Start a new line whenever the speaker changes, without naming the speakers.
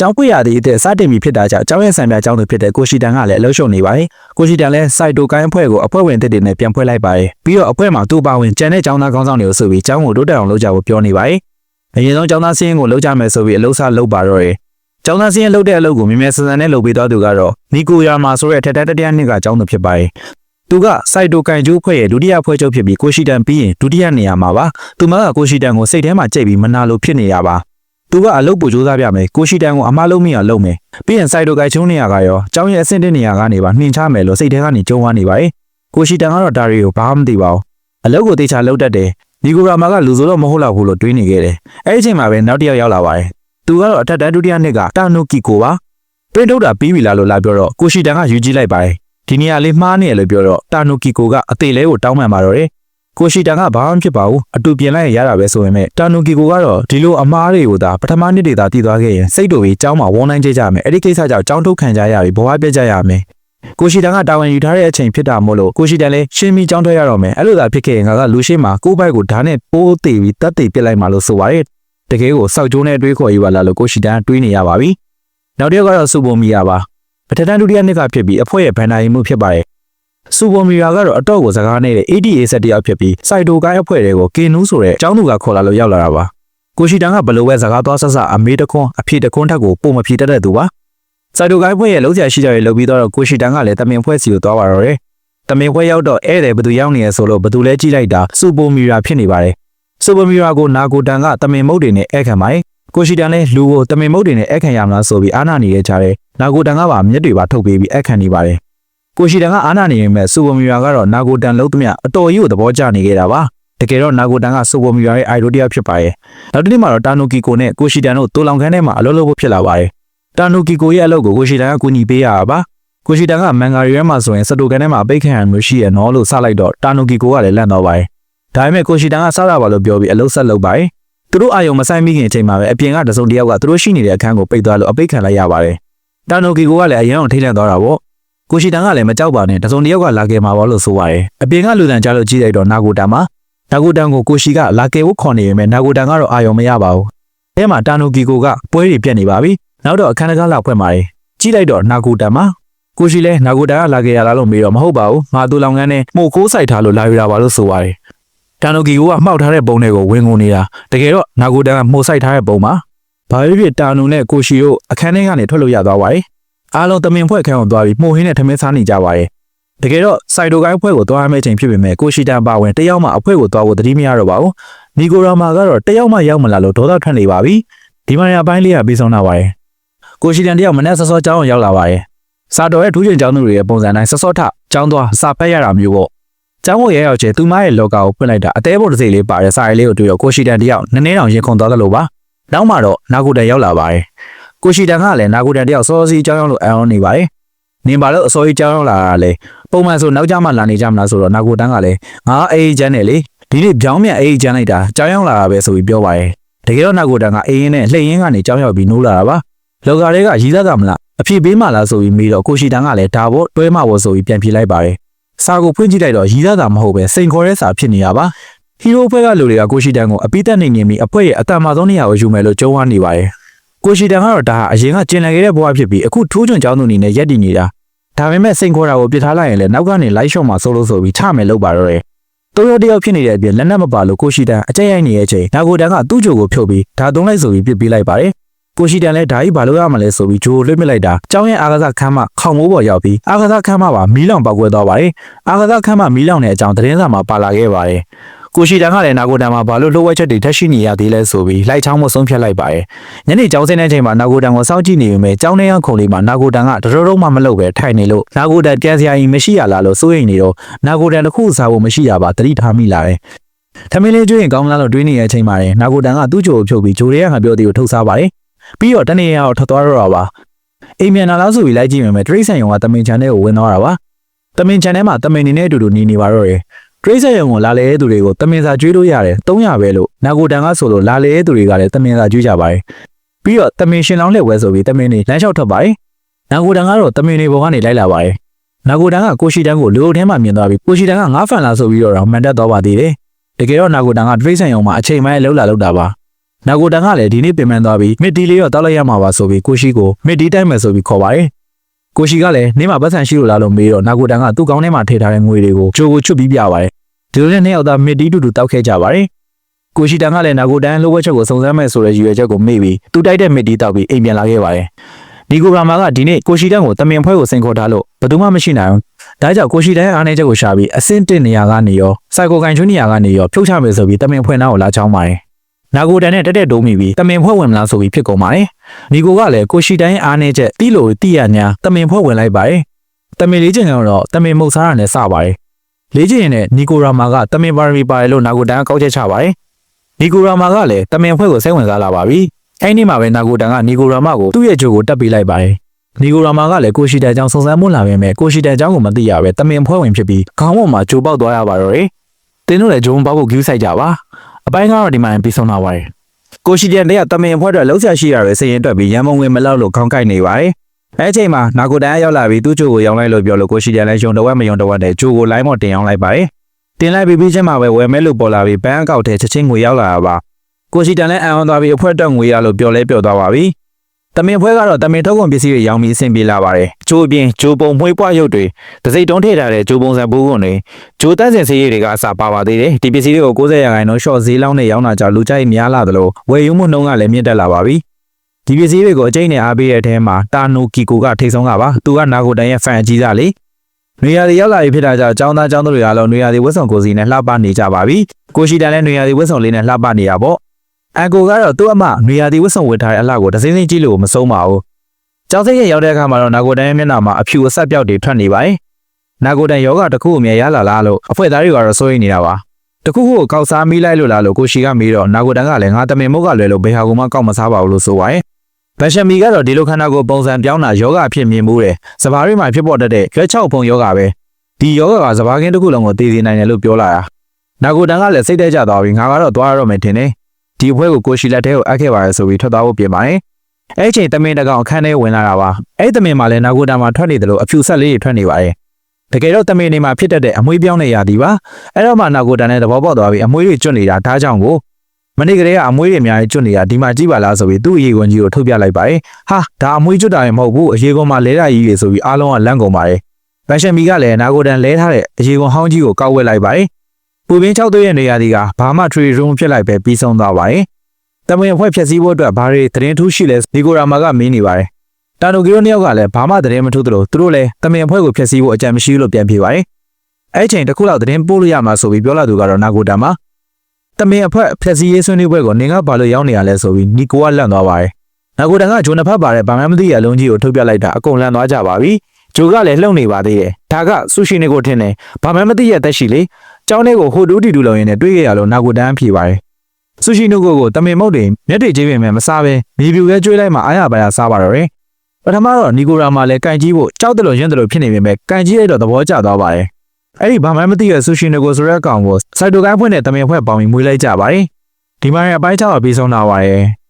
ကျောင်းပွေရသည့်အသက်စတင်ပြီဖြစ်တာကြောင့်ကျောင်းရဲ့ဆံပြကျောင်းသူဖြစ်တဲ့ကိုရှိတန်ကလည်းအလုပ်ရှုံနေပါတယ်ကိုရှိတန်လည်းစိုက်တိုကိုင်းအဖွဲ့ကိုအဖွဲ့ဝင်တစ်တွေနဲ့ပြန်ဖွဲ့လိုက်ပါတယ်ပြီးတော့အဖွဲ့မှာသူ့ပါဝင်ကျန်တဲ့ကျောင်းသားကောင်းဆောင်တွေကိုဆိုပြီးကျောင်းကိုတိုးတက်အောင်လုပ်ကြဖို့ပြောနေပါတယ်အရင်ဆုံးကျောင်းသားစင်းကိုလုပ်ကြမယ်ဆိုပြီးအလုပ်စားလုပ်ပါတော့တယ်ကျောင်းသားစင်းလုပ်တဲ့အလုပ်ကိုမြင်မြင်ဆန်ဆန်နဲ့လုပ်ပေးတော့သူကတော့နီကိုယာမာဆိုတဲ့ထက်တန်းတတရားနှစ်ကကျောင်းသူဖြစ်ပါတယ်သူကစိုက်တိုကန်ကျိုးဖွဲ့ရဲ့ဒုတိယဖွဲ့ချုပ်ဖြစ်ပြီးကိုရှိတန်ပြီးရင်ဒုတိယနေရာမှာပါသူမကကိုရှိတန်ကိုစိတ်ထဲမှာကြိတ်ပြီးမနာလို့ဖြစ်နေရပါ သူကအလုပ်ပို့စူးစမ်းပြမယ်ကိုရှိတန်ကိုအမားလုံးမိအောင်လုပ်မယ်ပြီးရင်စိုက်တိုကိုင်ချုံးနေရကရောကျောင်းရဲ့အဆင့်တစ်နေရာကနေပါနှင်ချမယ်လို့စိတ်ထဲကနေကြုံဝါနေပါ යි ကိုရှိတန်ကတော့ဒါတွေကိုဘာမှမသိပါဘူးအလုပ်ကိုတေချာလုပ်တတ်တယ်ဒီကိုရာမာကလူဆိုတော့မဟုတ်တော့ဘူးလို့တွေးနေခဲ့တယ်အဲ့ဒီအချိန်မှာပဲနောက်တစ်ယောက်ရောက်လာပါတယ်သူကတော့အထက်တန်းဒုတိယနှစ်ကတာနိုကီကိုပါပြင်းထုတ်တာပြီးပြီလားလို့လာပြောတော့ကိုရှိတန်ကယူကြည့်လိုက်ပါတယ်ဒီနေရာလေးမှားနေရလို့ပြောတော့တာနိုကီကိုကအသေးလဲကိုတောင်းပန်ပါတော့တယ် ကိုရှိတန်ကဘာမှဖြစ်ပါဘူးအတူပြင်လိုက်ရရတာပဲဆိုပေမဲ့တာနူကီကိုကတော့ဒီလိုအမားတွေကိုသာပထမနှစ်တွေသာတည်သွားခဲ့ရင်စိတ်တူပြီးကျောင်းမှာဝန်းနိုင်ကြကြမယ်အဲ့ဒီကိစ္စကြောင့်ကျောင်းထုတ်ခံကြရပြီဘဝပြတ်ကြရမယ်ကိုရှိတန်ကတာဝန်ယူထားတဲ့အချိန်ဖြစ်တာမို့လို့ကိုရှိတန်လည်းရှင်းပြီးကျောင်းထွက်ရတော့မယ်အဲ့လိုသာဖြစ်ခဲ့ရင်ငါကလူရှိမှာကိုယ့်ဘက်ကိုဓာတ်နဲ့ပိုးသေးပြီးတတ်သေးပစ်လိုက်မှလို့ဆိုပါရဲ့တကယ်ကိုစောက်ကျိုးနဲ့တွေးခေါ်ယူပါလားလို့ကိုရှိတန်ကတွေးနေရပါပြီနောက်တစ်ယောက်ကတော့စူပုံမီယာပါပထမဒုတိယနှစ်ကဖြစ်ပြီးအဖွဲ့ရဲ့ဘန်နာရီမှုဖြစ်ပါရဲ့ စူပေါ်မီယာကတော့အတော့ကိုစကားနေတဲ့ ADA ဆက်တယောက်ဖြစ်ပြီးစိုက်တိုကိုင်းအဖွဲ့တွေကိုကင်နူးဆိုတဲ့ကျောင်းသူကခေါ်လာလို့ရောက်လာတာပါကိုရှိတန်ကဘလို့ပဲစကားသွားဆက်ဆက်အမေတခွန်းအဖြေတခွန်းထက်ကိုပုံမဖြေတတ်တဲ့သူပါစိုက်တိုကိုင်းအဖွဲ့ရဲ့လုံးဆရာရှိကြရဲ့လုပ်ပြီးတော့ကိုရှိတန်ကလည်းတမင်ဖွဲ့စီကိုသွားပါတော့တယ်တမင်ဖွဲ့ရောက်တော့ဧည့်သည်ဘသူရောက်နေရဆိုလို့ဘသူလဲကြည့်လိုက်တာစူပေါ်မီယာဖြစ်နေပါတယ်စူပေါ်မီယာကိုနာကိုတန်ကတမင်မုတ်တွေနဲ့ဧည့်ခံပါတယ်ကိုရှိတန်လည်းလူကိုတမင်မုတ်တွေနဲ့ဧည့်ခံရမလားဆိုပြီးအာနာနေတဲ့ကြားထဲနာကိုတန်ကပါမျက်တွေပါထုတ်ပေးပြီးဧည့်ခံနေပါတယ် ကိုရှိတန်ကအာနာနေရင်မဲ့စူပမီယာကတော့နာဂိုတန်လုံးသမျှအတော်ကြီးကိုသဘောကျနေခဲ့တာပါတကယ်တော့နာဂိုတန်ကစူပမီယာရဲ့အိုင်ဒိုတယောက်ဖြစ်ပါရဲ့နောက်တစ်နေ့မှာတော့တာနိုကီကိုနဲ့ကိုရှိတန်တို့တိုလောင်ခန်းထဲမှာအလုပ်လုပ်ဖို့ဖြစ်လာပါတယ်တာနိုကီကိုရဲ့အလုပ်ကိုကိုရှိတန်ကကူညီပေးရတာပါကိုရှိတန်ကမန်ဂါရီရဲမှာဆိုရင်စတိုကန်ထဲမှာအပိတ်ခံရမျိုးရှိရနော်လို့စလိုက်တော့တာနိုကီကိုကလည်းလန့်တော့ပါတယ်ဒါပေမဲ့ကိုရှိတန်ကစရပါလို့ပြောပြီးအလုပ်ဆက်လုပ်ပါတယ်သူတို့အာယုံမဆိုင်မိခင်အချိန်မှာပဲအပြင်ကတစုံတစ်ယောက်ကသူတို့ရှိနေတဲ့အခန်းကိုပိတ်သွားလို့အပိတ်ခံလိုက်ရပါတယ်တာနိုကီကိုကလည်းအရင်အောင်ထိတ်လန့်သွားတာပေါ့ ကိုရှိတန်ကလည်းမကြောက်ပါနဲ့တစုံတစ်ယောက်ကလာခဲ့မှာပါလို့ဆိုပါတယ်အပြင်ကလူတန်ကြားလို့ကြည့်လိုက်တော့နာဂိုတန်မှာနာဂိုတန်ကိုကိုရှိကလာခဲ့ဖို့ခေါ်နေပေမဲ့နာဂိုတန်ကတော့အာရုံမရပါဘူးအဲမှာတာနိုကီကိုကပွဲတွေပြတ်နေပါပြီနောက်တော့အခန်းတကားလာဖွင့်ပါတယ်ကြည့်လိုက်တော့နာဂိုတန်မှာကိုရှိလဲနာဂိုတန်ကလာခဲ့ရလားလို့မေးတော့မဟုတ်ပါဘူးငါသူလောင်ကန်းနဲ့မှုတ်ကိုးဆိုင်ထားလို့လာယူတာပါလို့ဆိုပါတယ်တာနိုကီကိုကမှောက်ထားတဲ့ပုံတွေကိုဝင်ကုန်နေတာတကယ်တော့နာဂိုတန်ကမှုတ်ဆိုင်ထားတဲ့ပုံပါဘာဖြစ်ဖြစ်တာနိုနဲ့ကိုရှိတို့အခန်းထဲကနေထွက်လို့ရသွားပါတယ် အားလုံးတမင်ဖွဲ့ခန်းကိုသွားပြီးမှုန်ဟင်းနဲ့ထမင်းစားနေကြပါရဲ့တကယ်တော့စိုက်တိုကိုင်းဖွဲ့ကိုသွားရမယ့်ချိန်ဖြစ်ပေမဲ့ကိုရှိတန်ပါဝင်တယောက်မှအဖွဲကိုသွားဖို့တတိမရတော့ပါဘူးနီကိုရာမာကတော့တယောက်မှရောက်မလာလို့ဒေါသထွက်နေပါပြီဒီမရပိုင်းလေးကပြီးဆုံးတာပါရဲ့ကိုရှိတန်တယောက်မနဲ့စောစောကြောင်းရောက်လာပါရဲ့စာတော်ရဲ့ထူးချွန်ကျောင်းသူတွေရဲ့ပုံစံတိုင်းစောစောထကျောင်းသွားစာဖတ်ရတာမျိုးပေါ့ကျောင်းကိုရဲရောက်ချေသူမရဲ့လောကကိုဖွင့်လိုက်တာအသေးပုံတစ်စိတ်လေးပါတဲ့စာရီလေးကိုတွေ့တော့ကိုရှိတန်တယောက်နည်းနည်းတောင်ရင်ခုန်သွားသလိုပါနောက်မှတော့နာကိုတန်ရောက်လာပါရဲ့ ကိုရှိတန်ကလည်းနာဂူတန်တယောက်စောစီးကြောင်းရောက်လို့အအောင်နေပါတယ်။နင်ပါလို့အစောကြီးကြောင်းရောက်လာတာလေပုံမှန်ဆိုနောက်ကြမှလာနေကြမလားဆိုတော့နာဂူတန်ကလည်းငါအေးချမ်းတယ်လေဒီနေ့ပြောင်းမြန်အေးချမ်းလိုက်တာကြောင်းရောက်လာတာပဲဆိုပြီးပြောပါရဲ့။တကယ်တော့နာဂူတန်ကအေးရင်နဲ့လှိမ့်ရင်းကနေကြောင်းရောက်ပြီးနိုးလာတာပါ။လောကတွေကရီးသားတာမလားအဖြစ်ပေးမှလားဆိုပြီးမေးတော့ကိုရှိတန်ကလည်းဒါဘောတွဲမှဘောဆိုပြီးပြန်ပြေးလိုက်ပါတယ်။စာကိုဖွင့်ကြည့်လိုက်တော့ရီးသားတာမဟုတ်ပဲစိန်ခေါ်တဲ့စာဖြစ်နေရပါ။ဟီးရိုးဖွဲ့ကလူတွေကကိုရှိတန်ကိုအပိသက်နေနေပြီးအဖွဲရဲ့အတန်မာဆုံးနေရာကိုယူမယ်လို့ကြုံဝါနေပါတယ်။ ကိုရှိတန်ကတော့ဒါဟာအရင်ကကျင်လည်ခဲ့တဲ့ဘဝဖြစ်ပြီးအခုထိုးချွန်ကျောင်းသူအနေနဲ့ရက်တည်နေတာဒါပေမဲ့စိန်ခေါ်တာကိုပြစ်ထားလိုက်ရင်လည်းနောက်ကနေလိုက်ရှော့မှာစိုးလို့ဆိုပြီးချမယ်လို့ပါတော့တယ်တိုးရိုတယောက်ဖြစ်နေတဲ့အပြင်လက်နက်မပါလို့ကိုရှိတန်အကြက်ရိုက်နေတဲ့အချိန်နာကိုတန်ကသူ့ကြိုကိုဖြုတ်ပြီးဒါသုံးလိုက်ဆိုပြီးပြစ်ပေးလိုက်ပါတယ်ကိုရှိတန်လည်းဒါကြီးဘာလို့ရမလဲဆိုပြီးဂျိုလွှတ်မြစ်လိုက်တာကျောင်းရဲ့အာကစားခန်းမခေါင်မိုးပေါ်ရောက်ပြီးအာကစားခန်းမပါမီးလောင်ပောက်ကွဲသွားပါတယ်အာကစားခန်းမမီးလောင်တဲ့အကြောင်းသတင်းစာမှာပါလာခဲ့ပါတယ် ကိုရှိတန်ကလည်းနာကိုတန်မှာဘာလို့လှုပ်ဝက်ချက်တွေထက်ရှိနေရသေးလဲဆိုပြီးလိုက်ချောင်းမဆုံးဖြတ်လိုက်ပါတယ်ညနေကျောင်းစင်းတဲ့ချိန်မှာနာကိုတန်ကိုစောင့်ကြည့်နေပေမဲ့ကျောင်းထဲကခုံလေးမှာနာကိုတန်ကတတော်တော်မှမလုပ်ပဲထိုင်နေလို့နာကိုတန်ပြန်စရာကြီးမရှိရလားလို့စိုးရိမ်နေတော့နာကိုတန်တစ်ခုစားဖို့မရှိရပါတတိထားမိလာတယ်ထမင်းလေးကျွေးရင်ကောင်းလားလို့တွေးနေတဲ့အချိန်မှာရင်နာကိုတန်ကသူ့ကြိုကိုဖြုတ်ပြီးဂျိုရဲကငါပြောသေးကိုထုတ်စားပါတယ်ပြီးတော့တနေ့ရက်တော့ထွက်သွားတော့တာပါအိမ်မြန်လာလားဆိုပြီးလိုက်ကြည့်မြင်မယ်တရိတ်ဆန်ယုံကတမင်ချန်ထဲကိုဝင်သွားတာပါတမင်ချန်ထဲမှာတမင်နေနဲ့အတူတူနေနေပါတော့တယ် တရိတ်ဆက်ရုံကိုလာလေတဲ့သူတွေကိုတမင်စာကျွေးလို့ရတယ်300ပဲလို့နာကိုတန်ကဆိုလို့လာလေတဲ့သူတွေကလည်းတမင်စာကျွေးကြပါတယ်ပြီးတော့တမင်ရှင်လောင်းလက်ဝဲဆိုပြီးတမင်တွေလမ်းလျှောက်ထွက်ပါတယ်နာကိုတန်ကတော့တမင်တွေပေါ်ကနေလိုက်လာပါတယ်နာကိုတန်ကကိုရှိတန်ကိုလူအုပ်ထဲမှာမြင်သွားပြီးကိုရှိတန်ကငါးဖန်လာဆိုပြီးတော့မှန်တက်သွားပါသေးတယ်တကယ်တော့နာကိုတန်ကတရိတ်ဆက်ရုံမှာအချိန်ပိုင်းလှုပ်လာလောက်တာပါနာဂိုတန်ကလည်းဒီနေ့ပြင်ပန်းသွားပြီးမစ်တီလေးတော့တောက်လိုက်ရမှာပါဆိုပြီးကိုရှိကိုမစ်တီတိုက်မယ်ဆိုပြီးခေါ်ပါတယ် ကိုရှိကလည်းနေမှာပတ်စံရှိလို့လားလို့မေးတော့နာဂိုတန်ကသူ့ကောင်းထဲမှာထည့်ထားတဲ့ငွေတွေကိုဂျိုကိုချွတ်ပြီးပြပါတယ်ဒီလိုနဲ့နှစ်ယောက်သားမစ်တီတူတူတောက်ခဲ့ကြပါတယ်ကိုရှိတန်ကလည်းနာဂိုတန်လိုဝက်ချက်ကိုစုံစမ်းမယ်ဆိုတဲ့ရည်ရွယ်ချက်ကိုမေ့ပြီးသူတိုက်တဲ့မစ်တီတောက်ပြီးအိမ်ပြန်လာခဲ့ပါတယ်ဒီကိုရာမာကဒီနေ့ကိုရှိတန်ကိုတမင်ဖွဲကိုစင်ခေါ်ထားလို့ဘယ်သူမှမရှိနိုင်ဘူးဒါကြောင့်ကိုရှိတန်ရဲ့အားနည်းချက်ကိုရှာပြီးအဆင့်တစ်နေရာကနေရောစိုက်ကိုကန်ချွန်းနေရာကနေရောဖြုတ်ချမယ်ဆိုပြီးတမင်ဖွဲနာကိုလာချောင်းပါတယ် နာဂိုတန်နဲ့တက်တက်ဒုံးမိပြီးတမင်ဖွဲ့ဝင်မလားဆိုပြီးဖြစ်ကုန်ပါတယ်။နီကိုကလည်းကိုရှိတိုင်းအားနေချက်တီးလို့တီးရညာတမင်ဖွဲ့ဝင်လိုက်ပါတယ်။တမင်လေးချင်ကတော့တမင်မုတ်စားရနဲ့စပါတယ်။လေးချင်ရင်နဲ့နီကိုရာမာကတမင်ပါရမီပါတယ်လို့နာဂိုတန်ကကောက်ချက်ချပါတယ်။နီကိုရာမာကလည်းတမင်ဖွဲ့ကိုစိတ်ဝင်စားလာပါပြီ။အဲ့ဒီမှာပဲနာဂိုတန်ကနီကိုရာမာကိုသူ့ရဲ့ဂျိုကိုတက်ပေးလိုက်ပါတယ်။နီကိုရာမာကလည်းကိုရှိတဲ့အကြောင်းစုံစမ်းမှုလာပေမဲ့ကိုရှိတဲ့အကြောင်းကိုမသိရပဲတမင်ဖွဲ့ဝင်ဖြစ်ပြီးခေါင်းပေါ်မှာဂျိုပေါက်သွားရပါတော့တယ်။တင်းတို့လည်းဂျိုးပေါက်ကိုဂူးဆိုင်ကြပါ။ အပိုင်းကတော့ဒီမှာပြီးဆုံးသွားပါတယ်။ကိုရှိတဲ့တည်းကတမင်ဖွဲ့အတွက်လှုပ်ရှားရှိရတဲ့စရင်တွက်ပြီးရန်မုံဝင်မလောက်လို့ခေါင်းကိုက်နေပါတယ်။အဲအချိန်မှာနာကိုတန်ရောက်လာပြီးသူ့ချိုကိုရောင်းလိုက်လို့ပြောလို့ကိုရှိတဲ့လည်းယုံတဝက်မယုံတဝက်နဲ့ဂျိုကိုလိုင်းမော်တင်အောင်လိုက်ပါတယ်။တင်လိုက်ပြီးပြီးချင်းမှာပဲဝယ်မဲလို့ပေါ်လာပြီးဘန်းအကောက်ထဲချက်ချင်းငွေရောက်လာတာပါ။ကိုရှိတန်လည်းအံအောင်သွားပြီးအဖွဲအတွက်ငွေရလို့ပြောလဲပြောသွားပါပြီ။ တမင်ဖွဲကတော့တမင်ထုတ်ကုန်ပစ္စည်းတွေရောင်းပြီးအဆင်ပြေလာပါတယ်။ဂျိုအပြင်ဂျိုပုံမွေးပွားရုပ်တွေတစိမ့်တုံးထည့်ထားတဲ့ဂျိုပုံစံဘူးကွန်တွေဂျိုတန်းစင်ဆေးရည်တွေကအစာပါပါသေးတယ်။ဒီပစ္စည်းတွေကို90ရာခိုင်နှုန်းရှော့ဈေးလောင်းနဲ့ရောင်းတာကြောင့်လူကြိုက်များလာသလိုဝယ်ယူမှုနှုန်းကလည်းမြင့်တက်လာပါပြီ။ဒီပစ္စည်းတွေကိုအကျိတ်နဲ့အားပေးတဲ့အထဲမှာတာနိုကီကိုကထိတ်ဆုံးကပါ။သူကနာဂိုတန်ရဲ့ဖန်အကြီးစားလေ။နွေရာသီရောက်လာပြီဖြစ်တာကြောင့်ចောင်းသားចောင်းသူတွေအားလုံးနွေရာသီဝတ်စုံကိုစီနဲ့လှပနေကြပါပြီ။ကိုရှိတန်လည်းနွေရာသီဝတ်စုံလေးနဲ့လှပနေတာပေါ့။ အန်ကိုကတော့သူ့အမနွေရာသီဝတ်စုံဝတ်ထားတဲ့အလှကိုတစ်စင်းစင်းကြည့်လို့မဆုံးပါဘူး။ကျောင်းစိတ်ရရောက်တဲ့အခါမှာတော့နာဂိုတန်ရဲ့မျက်နှာမှာအဖြူအဆက်ပြောက်တွေထွက်နေပါတယ်။နာဂိုတန်ယောဂတစ်ခုအမြဲရလာလားလို့အဖွဲသားတွေကတော့စိုးရိမ်နေတာပါ။တခုခုကိုကောက်စားမိလိုက်လို့လားလို့ကိုရှိကမေးတော့နာဂိုတန်ကလည်းငါတမင်မုတ်ကလွယ်လို့ဘယ်ဟာကမှကောက်မစားပါဘူးလို့ဆိုပါတယ်။ဗက်ရှမီကတော့ဒီလိုခန္ဓာကိုယ်ပုံစံပြောင်းတာယောဂအဖြစ်မြင်မှုတယ်။စဘာတွေမှာဖြစ်ပေါ်တတ်တဲ့ရွက်ချောက်ဖုံယောဂပဲ။ဒီယောဂကစဘာကင်းတစ်ခုလုံးကိုတည်စေနိုင်တယ်လို့ပြောလာတာ။နာဂိုတန်ကလည်းစိတ်ထဲကျသွားပြီးငါကတော့သွားရတော့မယ်ထင်တယ်။ ဒီဘွဲကိုကိုရှိလက်ထဲကိုအပ်ခဲ့ပါရဆိုပြီးထွက်သွားဖို့ပြင်ပါတယ်။အဲ့ချိန်တမင်တကောင်အခန်းထဲဝင်လာတာပါ။အဲ့တမင်မှာလည်းနာဂိုတန်မှာထွက်နေတယ်လို့အဖြူဆက်လေးတွေထွက်နေပါတယ်။တကယ်တော့တမင်နေမှာဖြစ်တတ်တဲ့အမွှေးပြောင်းနေရသည်ပါ။အဲ့တော့မှနာဂိုတန်နဲ့သဘောပေါက်သွားပြီးအမွှေးတွေကျွတ်နေတာဒါကြောင့်ကိုမနေ့ကလေးကအမွှေးတွေအများကြီးကျွတ်နေတာဒီမှာကြည့်ပါလားဆိုပြီးသူ့အရေးကွန်ကြီးကိုထုတ်ပြလိုက်ပါတယ်။ဟာဒါအမွှေးကျွတ်တာရင်မဟုတ်ဘူးအရေးကွန်မှာလဲတာကြီးတွေဆိုပြီးအားလုံးကလန့်ကုန်ပါတယ်။ဗန်ရှန်မီကလည်းနာဂိုတန်လဲထားတဲ့အရေးကွန်ဟောင်းကြီးကိုကောက်ဝက်လိုက်ပါတယ်။ ပူပင်း6သွေးရဲ့နေရာဒီကဘာမှ tree room ဖြစ်လိုက်ပဲပြီးဆုံးသွားပါတယ်။တမင်အဖွဲ့ဖြည့်ဆည်းဖို့အတွက်ဘာတွေသတင်းထူးရှိလဲဒီကိုရာမာကမင်းနေပါတယ်။တာနိုဂီရိုနှစ်ယောက်ကလည်းဘာမှသတင်းမထူးသလိုသူတို့လည်းတမင်အဖွဲ့ကိုဖျက်ဆီးဖို့အကြံမရှိဘူးလို့ပြန်ပြေပါတယ်။အဲ့ချိန်တစ်ခုလောက်သတင်းပို့လို့ရမှာဆိုပြီးပြောလာသူကတော့နာဂိုတန်ပါ။တမင်အဖွဲ့ဖျက်ဆီးရေးဆွေးနွေးပွဲကိုနင်ကဘာလို့ရောက်နေရလဲဆိုပြီးနီကိုကလန့်သွားပါတယ်။နာဂိုတန်ကဂျိုနဖတ်ပါတဲ့ဗာမန်မသိရလုံးကြီးကိုထုတ်ပြလိုက်တာအကုန်လန့်သွားကြပါပြီ။ဂျိုကလည်းလှုပ်နေပါသေးတယ်။ဒါကဆူရှီနေကိုထင်တယ်။ဗာမန်မသိရတက်ရှိလေ။ ကျောင်းထဲကိုဟိုတူးတီတူလုံရင်းနဲ့တွေ့ခဲ့ရလို့နာဂိုတန်ဖြေပါတယ်။ဆူရှီနိုကိုကိုတမင်မုတ်တွေမျက်တွေချင်းပင်မဲ့မစားပဲမြေပြူပဲကျွေးလိုက်မှအားရပါရစားပါတော့တယ်။ပထမတော့နီကိုရာမှာလည်းကန်ကြီးဖို့ကြောက်တယ်လို့ရင်းတယ်လို့ဖြစ်နေပေမဲ့ကန်ကြီးလိုက်တော့သဘောကျသွားပါတယ်။အဲ့ဒီဘာမှမသိရဆူရှီနိုကိုဆိုတဲ့အကောင်ကိုစိုက်တိုကိုင်းဖွင့်တဲ့တမင်ဖွဲ့ပေါင်းပြီးမွေးလိုက်ကြပါတယ်။ဒီမှာရအပိုင်းချောက်ပြီးဆုံးလာပါတယ်။